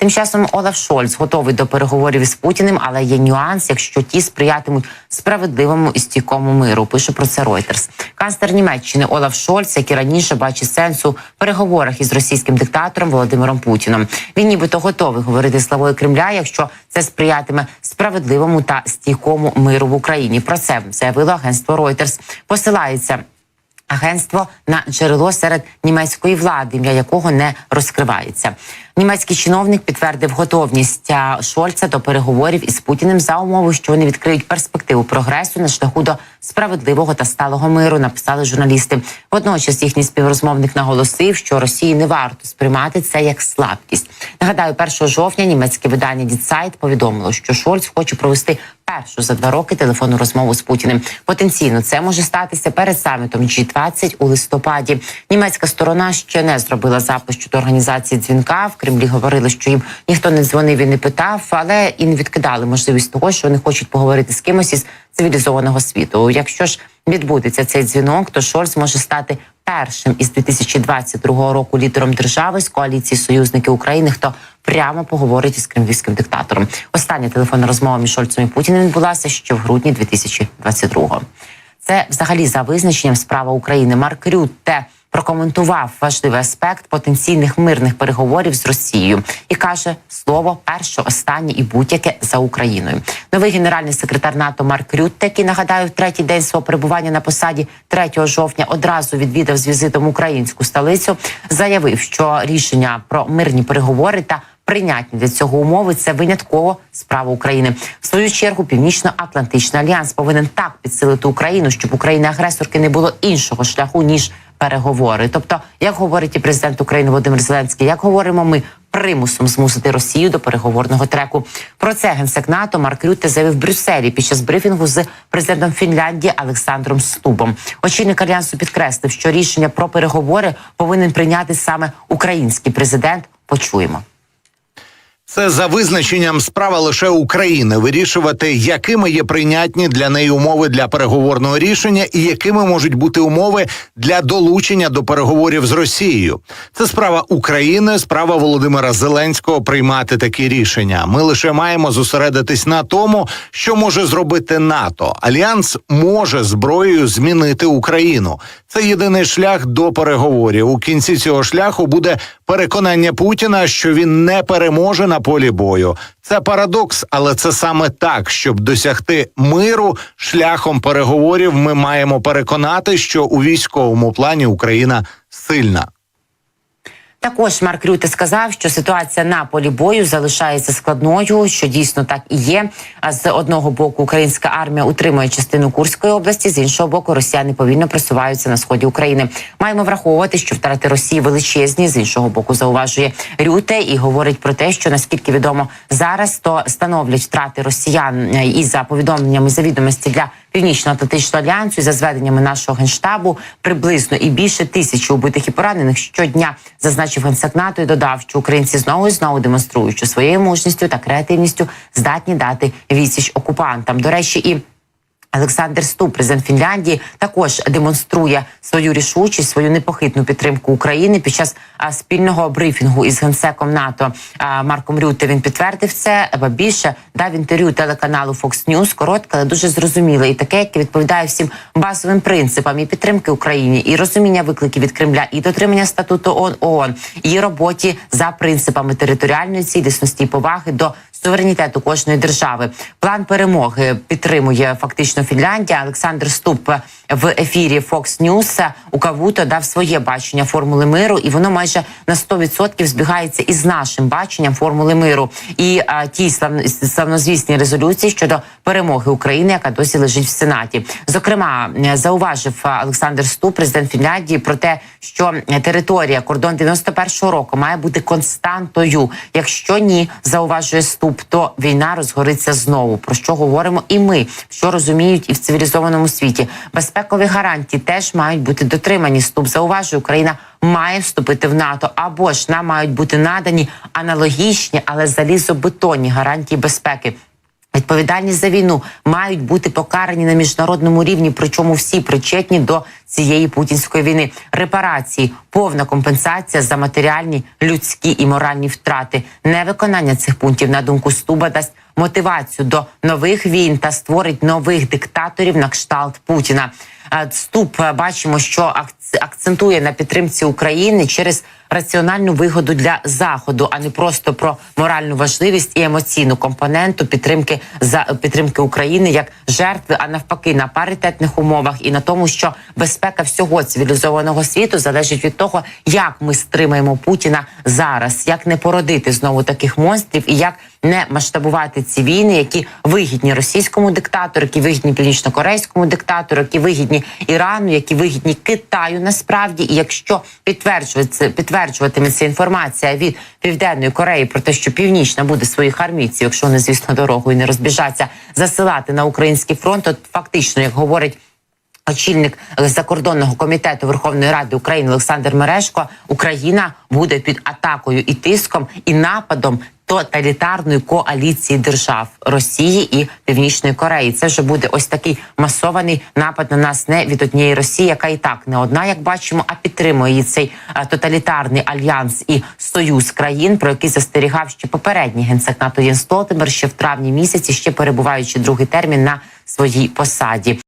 Тим часом Олаф Шольц готовий до переговорів із Путіним, але є нюанс, якщо ті сприятимуть справедливому і стійкому миру. Пише про це Reuters. Канцлер Німеччини Олаф Шольц, який раніше бачить сенсу в переговорах із російським диктатором Володимиром Путіном. Він нібито готовий говорити з главою Кремля, якщо це сприятиме справедливому та стійкому миру в Україні. Про це заявило агентство Reuters. Посилається агентство на джерело серед німецької влади, ім'я якого не розкривається. Німецький чиновник підтвердив готовність Шольца до переговорів із Путіним за умови, що вони відкриють перспективу прогресу на шляху до справедливого та сталого миру. Написали журналісти. Водночас їхній співрозмовник наголосив, що Росії не варто сприймати це як слабкість. Нагадаю, 1 жовтня німецьке видання Дітсайт повідомило, що Шольц хоче провести першу за два роки телефонну розмову з Путіним. Потенційно це може статися перед самітом G20 у листопаді. Німецька сторона ще не зробила запис щодо організації дзвінка. В Кремлі говорили, що їм ніхто не дзвонив і не питав, але і не відкидали можливість того, що вони хочуть поговорити з кимось із цивілізованого світу. Якщо ж відбудеться цей дзвінок, то Шольц може стати першим із 2022 року лідером держави з коаліції союзники України, хто прямо поговорить із кремлівським диктатором. Остання телефонна розмова між Шольцем і Путіним відбулася ще в грудні 2022-го. Це взагалі за визначенням справа України. Марк Рютте прокоментував важливий аспект потенційних мирних переговорів з Росією і каже слово перше, останнє і будь-яке за Україною. Новий генеральний секретар НАТО Марк Рютте, який нагадаю, в третій день свого перебування на посаді 3 жовтня одразу відвідав з візитом українську столицю, заявив, що рішення про мирні переговори та Прийнятні для цього умови це винятково справа України. В свою чергу Північно-Атлантичний альянс повинен так підсилити Україну, щоб України агресорки не було іншого шляху ніж переговори. Тобто, як говорить і президент України Володимир Зеленський, як говоримо ми примусом змусити Росію до переговорного треку. Про це генсек НАТО Марк Рютте заявив в Брюсселі під час брифінгу з президентом Фінляндії Олександром Стубом. Очільник альянсу підкреслив, що рішення про переговори повинен прийняти саме український президент. Почуємо. Це за визначенням справа лише України вирішувати, якими є прийнятні для неї умови для переговорного рішення, і якими можуть бути умови для долучення до переговорів з Росією. Це справа України, справа Володимира Зеленського приймати такі рішення. Ми лише маємо зосередитись на тому, що може зробити НАТО. Альянс може зброєю змінити Україну. Це єдиний шлях до переговорів. У кінці цього шляху буде переконання Путіна, що він не переможе на полі бою. Це парадокс, але це саме так, щоб досягти миру шляхом переговорів. Ми маємо переконати, що у військовому плані Україна сильна. Також Марк Рюте сказав, що ситуація на полі бою залишається складною, що дійсно так і є. А з одного боку українська армія утримує частину Курської області, з іншого боку, росіяни повільно просуваються на сході України. Маємо враховувати, що втрати Росії величезні. З іншого боку, зауважує Рюте і говорить про те, що наскільки відомо зараз, то становлять втрати росіян і за повідомленнями за відомості для північно-атлантичного альянсу за зведеннями нашого генштабу приблизно і більше тисячі убитих і поранених щодня зазначив генсек НАТО і додав, що українці знову і знову демонструють, що своєю мужністю та креативністю здатні дати відсіч окупантам. До речі, і Олександр Ступ, президент Фінляндії, також демонструє свою рішучість, свою непохитну підтримку України під час спільного брифінгу із генсеком НАТО Марком Рюте. Він підтвердив це. Ба більше дав інтерв'ю телеканалу Fox News, коротке, але дуже зрозуміле і таке, яке відповідає всім базовим принципам і підтримки Україні, і розуміння викликів від Кремля, і дотримання статуту ООН, і роботі за принципами територіальної цілісності і поваги до суверенітету кожної держави. План перемоги підтримує фактично Фінляндія. Олександр Ступ в ефірі Fox News у Кавуто дав своє бачення формули миру, і воно майже на 100% збігається із нашим баченням формули миру і а, ті славно- славнозвісні резолюції щодо перемоги України, яка досі лежить в Сенаті. Зокрема, зауважив Олександр Ступ, президент Фінляндії, про те, що територія кордон 91-го року має бути константою. Якщо ні, зауважує Ступ, то війна розгориться знову. Про що говоримо і ми, що розуміють і в цивілізованому світі. Безпекові гарантії теж мають бути дотримані. Ступ зауважує, Україна має вступити в НАТО або ж нам мають бути надані аналогічні, але залізобетонні гарантії безпеки. Відповідальність за війну мають бути покарані на міжнародному рівні, причому всі причетні до цієї путінської війни. Репарації, повна компенсація за матеріальні, людські і моральні втрати. Невиконання цих пунктів на думку Стуба дасть мотивацію до нових війн та створить нових диктаторів на кшталт Путіна. Е, Ступ е, бачимо, що акц- акцентує на підтримці України через раціональну вигоду для заходу, а не просто про моральну важливість і емоційну компоненту підтримки за підтримки України як жертви, а навпаки, на паритетних умовах і на тому, що безпека всього цивілізованого світу залежить від того, як ми стримаємо Путіна зараз, як не породити знову таких монстрів і як не масштабувати ці війни, які вигідні російському диктатору, які вигідні північно-корейському диктатору, які вигідні Ірану, які вигідні Китаю насправді. І якщо підтверджується підтверджуватиметься інформація від південної Кореї про те, що північна буде своїх армійців, якщо вони звісно дорогою не розбіжаться, засилати на український фронт, то фактично, як говорить. Очільник закордонного комітету Верховної Ради України Олександр Мережко, Україна буде під атакою і тиском і нападом тоталітарної коаліції держав Росії і Північної Кореї. Це вже буде ось такий масований напад на нас не від однієї Росії, яка і так не одна, як бачимо, а підтримує її цей е, тоталітарний альянс і союз країн, про який застерігав ще попередній генсек НАТО Єн Столтенберг ще в травні місяці, ще перебуваючи другий термін на своїй посаді.